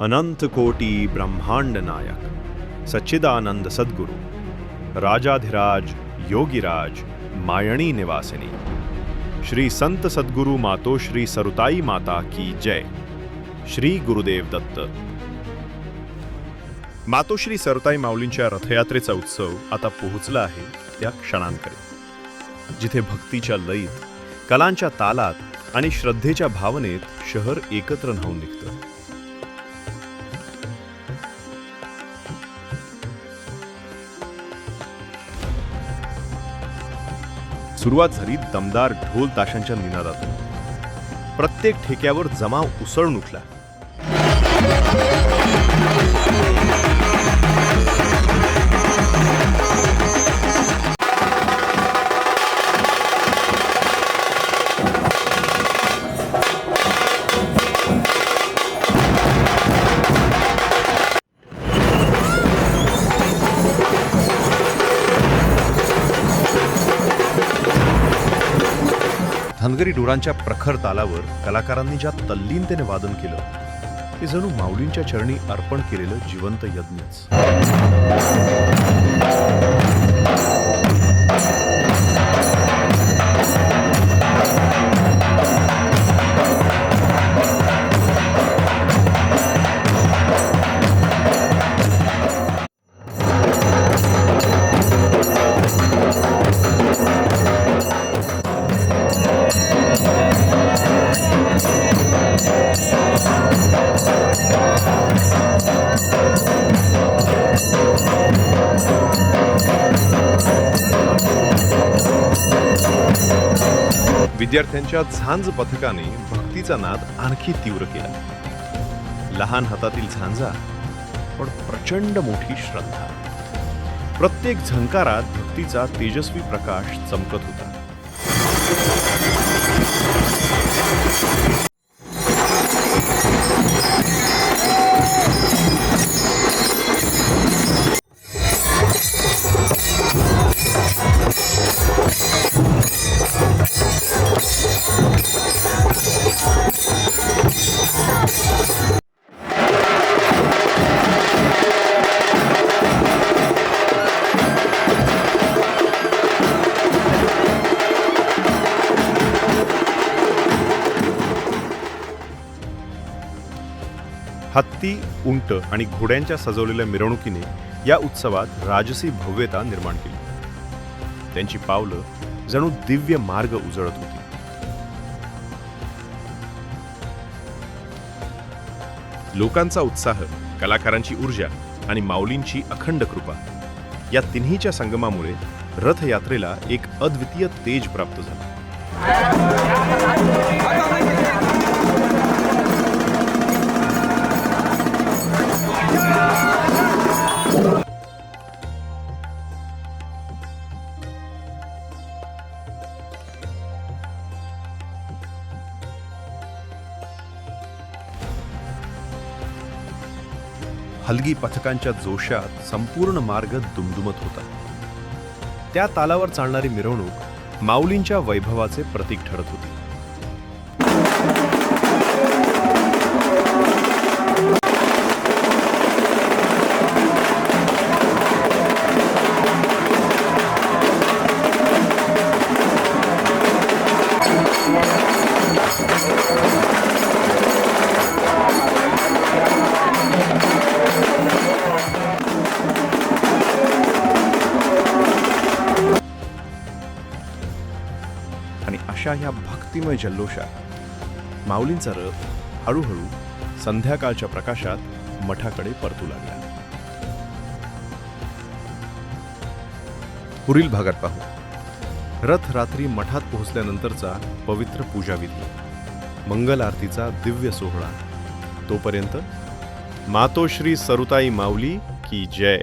अनंत कोटी ब्रह्मांड नायक सच्चिदानंद सद्गुरु राजाधिराज योगीराज मायणी निवासिनी श्री संत सद्गुरु मातो श्री सरुताई माता की जय श्री गुरुदेव दत्त मातोश्री सरताई माऊलींच्या रथयात्रेचा उत्सव आता पोहोचला आहे त्या क्षणांकडे जिथे भक्तीच्या लयीत कलांच्या तालात आणि श्रद्धेच्या भावनेत शहर एकत्र न्हावून निघतं. सुरुवात झाली दमदार ढोल ताशांच्या निनादातून प्रत्येक ठेक्यावर जमाव उसळून उठला धनगरी डोरांच्या प्रखर तालावर कलाकारांनी ज्या तल्लीनतेने वादन केलं ते जणू माऊलींच्या चरणी अर्पण केलेलं जिवंत यज्ञच. विद्यार्थ्यांच्या झांज पथकाने भक्तीचा नाद आणखी तीव्र केला. लहान हातातील झांजा पण प्रचंड मोठी श्रद्धा. प्रत्येक झंकारात भक्तीचा तेजस्वी प्रकाश चमकत होता. हत्ती उंट आणि घोड्यांच्या सजवलेल्या मिरवणुकीने या उत्सवात राजसी भव्यता निर्माण केली. त्यांची पावलं जणू दिव्य मार्ग उजळत होती. लोकांचा उत्साह कलाकारांची ऊर्जा आणि माऊलींची अखंड कृपा या तिन्हीच्या संगमामुळे रथयात्रेला एक अद्वितीय तेज प्राप्त झाला. हलगी पथकांच्या जोशात संपूर्ण मार्ग दुमदुमत होता. त्या तालावर चालणारी मिरवणूक माऊलींच्या वैभवाचे प्रतीक ठरत होती. आणि अशा ह्या भक्तिमय जल्लोषात. माऊलींचा रथ हळूहळू संध्याकाळच्या प्रकाशात मठाकडे परतू लागला. पुढील भागात पाहू. रथ रात्री मठात पोहोचल्यानंतरचा पवित्र पूजाविधी मंगल आरतीचा दिव्य सोहळा. तोपर्यंत मातोश्री सरुताई माऊली की जय.